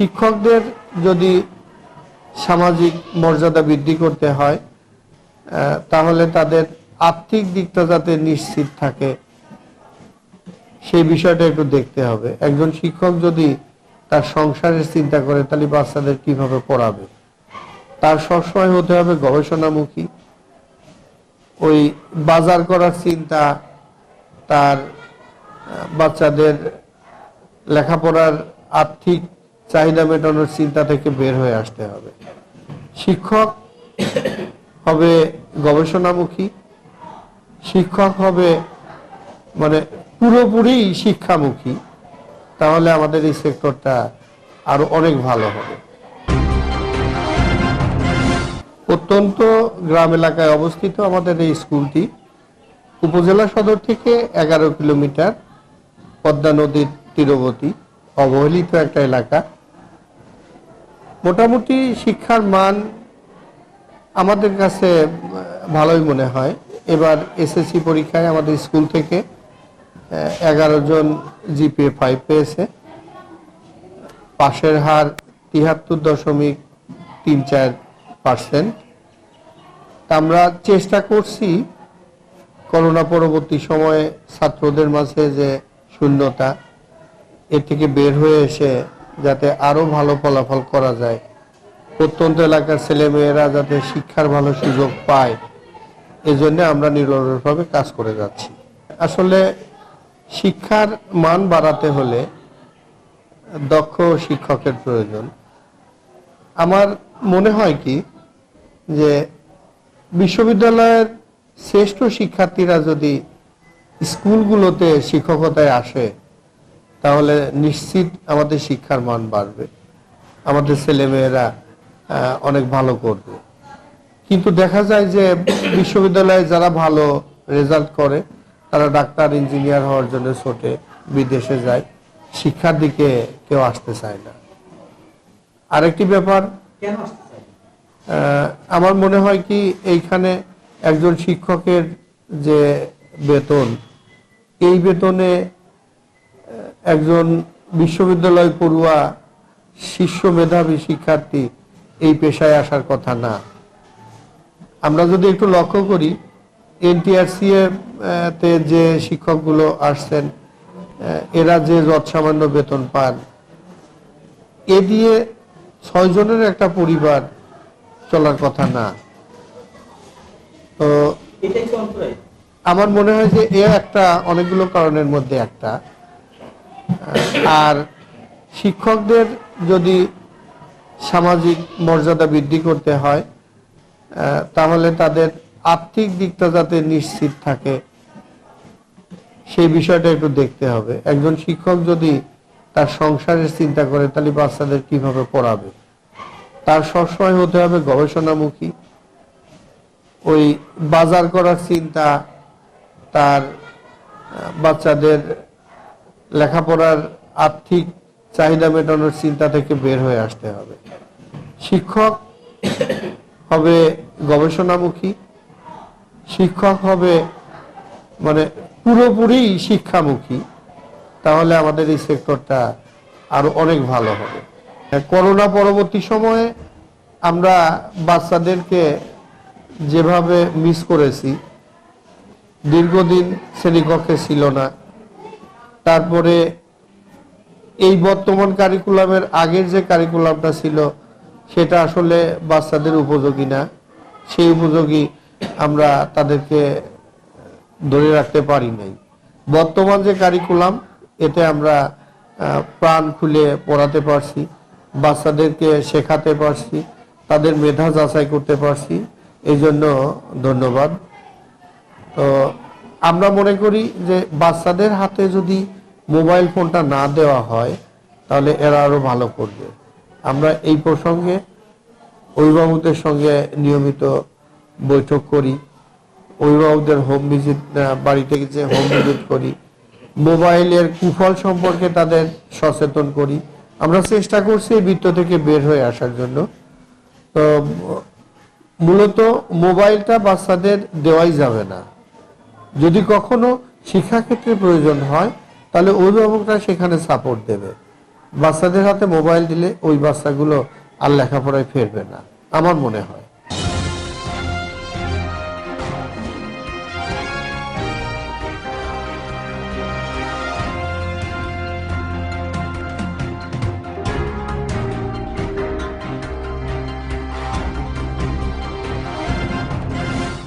শিক্ষকদের যদি সামাজিক মর্যাদা বৃদ্ধি করতে হয় তাহলে তাদের আর্থিক দিকটা যাতে নিশ্চিত থাকে, সেই বিষয়টা একটু দেখতে হবে। একজন শিক্ষক যদি তার সংসারের চিন্তা করে, তাহলে বাচ্চাদের কীভাবে পড়াবে? তার সবসময় হতে হবে গবেষণামুখী। ওই বাজার করার চিন্তা তার বাচ্চাদের লেখাপড়ার আর্থিক চাহিদা মেটানোর চিন্তা থেকে বের হয়ে আসতে হবে। শিক্ষক হবে গবেষণামুখী। শিক্ষক হবে মানে পুরোপুরি শিক্ষামুখী। তাহলে আমাদের এই সেক্টরটা আরও অনেক ভালো হবে। অত্যন্ত গ্রাম এলাকায় অবস্থিত আমাদের এই স্কুলটি। উপজেলা সদর থেকে এগারো কিলোমিটার পদ্মা নদীর তীরবর্তী। অবহেলিত একটা এলাকা। মোটামুটি শিক্ষার মান আমাদের কাছে ভালোই মনে হয়। এবার এসএসসি পরীক্ষায় আমাদের স্কুল থেকে এগারো জন জিপিএ ফাইভ পেয়েছে। পাশের হার তিয়াত্তর দশমিক তিন চার পার্সেন্ট আমরা চেষ্টা করছি করোনা পরবর্তী সময়ে ছাত্রদের মাঝে যে শূন্যতা, এর থেকে বের হয়ে এসে যাতে আরও ভালো ফলাফল করা যায়। প্রত্যন্ত এলাকার ছেলেমেয়েরা যাতে শিক্ষার ভালো সুযোগ পায়, এজন্য আমরা নিরলসভাবে কাজ করে যাচ্ছি। আসলে শিক্ষার মান বাড়াতে হলে দক্ষ শিক্ষকের প্রয়োজন। আমার মনে হয় কি, যে বিশ্ববিদ্যালয়ের শ্রেষ্ঠ শিক্ষার্থীরা যদি স্কুলগুলোতে শিক্ষকতায় আসে তাহলে নিশ্চিত আমাদের শিক্ষার মান বাড়বে। আমাদের ছেলেমেয়েরা অনেক ভালো করবে। কিন্তু দেখা যায় যে বিশ্ববিদ্যালয়ে যারা ভালো রেজাল্ট করে তারা ডাক্তার ইঞ্জিনিয়ার হওয়ার জন্য ছোটে বিদেশে যায়। শিক্ষার দিকে কেউ আসতে চায় না। আরেকটি ব্যাপার আমার মনে হয় কি এইখানে একজন শিক্ষকের যে বেতন এই বেতনে একজন বিশ্ববিদ্যালয় পড়ুয়া শীর্ষ মেধাবী শিক্ষার্থী এই পেশায় আসার কথা না। আমরা যদি একটু লক্ষ্য করি এনটিআরসি তে যে শিক্ষকগুলো আসছেন এরা যে যৎসামান্য বেতন পান এ দিয়ে ছয় জনের একটা পরিবার চলার কথা না। তো আমার মনে হয় যে এ একটা অনেকগুলো কারণের মধ্যে একটা। আর শিক্ষকদের যদি সামাজিক মর্যাদা বৃদ্ধি করতে হয় তাহলে তাদের আর্থিক দিকটা যাতে নিশ্চিত থাকে, সেই বিষয়টা একটু দেখতে হবে। একজন শিক্ষক যদি তার সংসারের চিন্তা করে, তাহলে বাচ্চাদের কীভাবে পড়াবে? তার সবসময় হতে হবে গবেষণামুখী। ওই বাজার করার চিন্তা তার বাচ্চাদের লেখাপড়ার আর্থিক চাহিদা মেটানোর চিন্তা থেকে বের হয়ে আসতে হবে। শিক্ষক হবে গবেষণামুখী। শিক্ষক হবে মানে পুরোপুরি শিক্ষামুখী। তাহলে আমাদের এই সেক্টরটা আরও অনেক ভালো হবে। করোনা পরবর্তী সময়ে আমরা বাচ্চাদেরকে যেভাবে মিস করেছি, দীর্ঘদিন শ্রেণীকক্ষে ছিল না তারপরে এই বর্তমান কারিকুলামের আগের যে কারিকুলামটা ছিল, সেটা আসলে বাচ্চাদের উপযোগী না। সেই উপযোগী আমরা তাদেরকে ধরে রাখতে পারি নাই। বর্তমান যে কারিকুলাম এতে আমরা প্রাণ খুলে পড়াতে পারছি, বাচ্চাদেরকে শেখাতে পারছি, তাদের মেধা যাচাই করতে পারছি এই জন্য ধন্যবাদ। তো আমরা মনে করি যে বাচ্চাদের হাতে যদি মোবাইল ফোনটা না দেওয়া হয়, তাহলে এরা আরও ভালো করবে। আমরা এই প্রসঙ্গে অভিভাবকদের সঙ্গে নিয়মিত বৈঠক করি, অভিভাবকদের হোম ভিজিট বাড়িতে যে হোম ভিজিট করি, মোবাইলের কুফল সম্পর্কে তাদের সচেতন করি। আমরা চেষ্টা করছি এই বৃত্ত থেকে বের হয়ে আসার জন্য। তো, মূলত মোবাইলটা বাচ্চাদের দেওয়াই যাবে না। যদি কখনো শিক্ষাক্ষেত্রে প্রয়োজন হয় তাহলে অভিভাবকরা সেখানে সাপোর্ট দেবে। বাচ্চাদের হাতে মোবাইল দিলে ওই বাচ্চাগুলো আর লেখাপড়ায় ফেরবে না, আমার মনে হয়।